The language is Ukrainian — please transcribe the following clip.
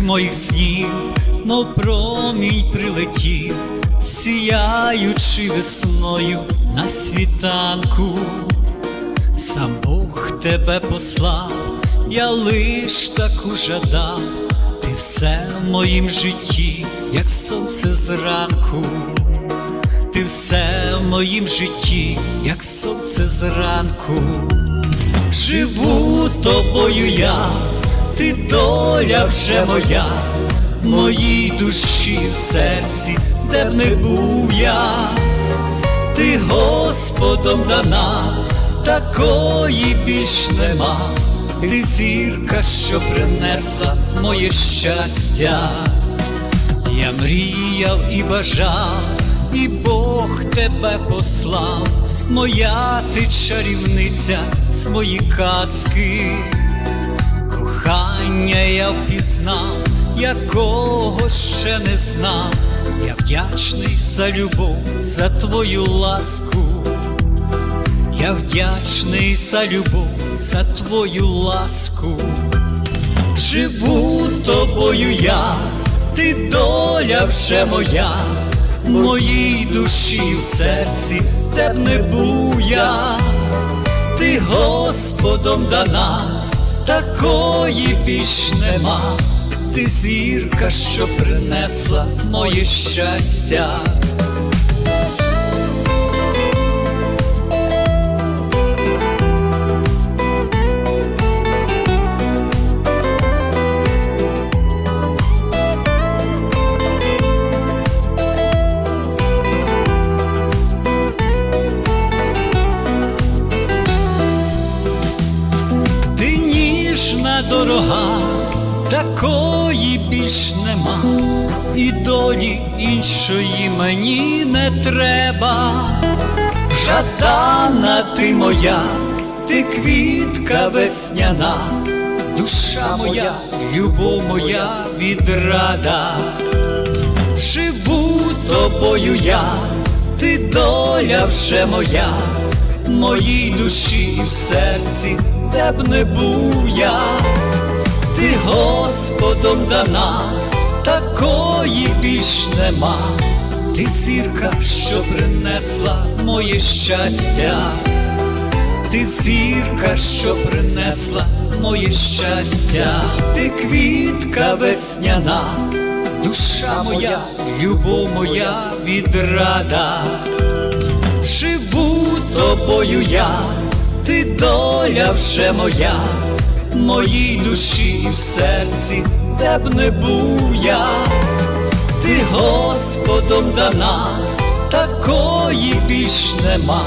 моїх снів, мов промінь прилетів, сіяючи весною на світанку. Сам Бог тебе послав, я лиш таку жадав, ти все в моїм житті, як сонце зранку, ти все в моїм житті, як сонце зранку, живу тобою я, ти доля вже моя, моїй душі в серці, де б не був я ти Господом дана, такої більш нема, ти зірка, що принесла моє щастя. Я мріяв і бажав, і Бог тебе послав, моя ти чарівниця з мої казки. Кохання я впізнав, якого ще не знав. Я вдячний за любов, за твою ласку. Я вдячний за любов, за твою ласку. Живу тобою я, ти доля вже моя, моїй душі в серці, де б не був я ти Господом дана, такої більш нема, ти зірка, що принесла моє щастя. Дорога, такої більш нема, і долі іншої мені не треба. Жадана ти моя, ти квітка весняна, душа моя, любов моя відрада. Живу тобою я, ти доля вже моя, моїй душі в серці, де б не був я, ти Господом дана, такої більш нема, ти зірка, що принесла моє щастя, ти зірка, що принесла моє щастя, ти квітка весняна душа моя, любов моя відрада, живу тобою я, доля вже моя, моїй душі в серці, де б не був я, ти Господом дана, такої більш нема,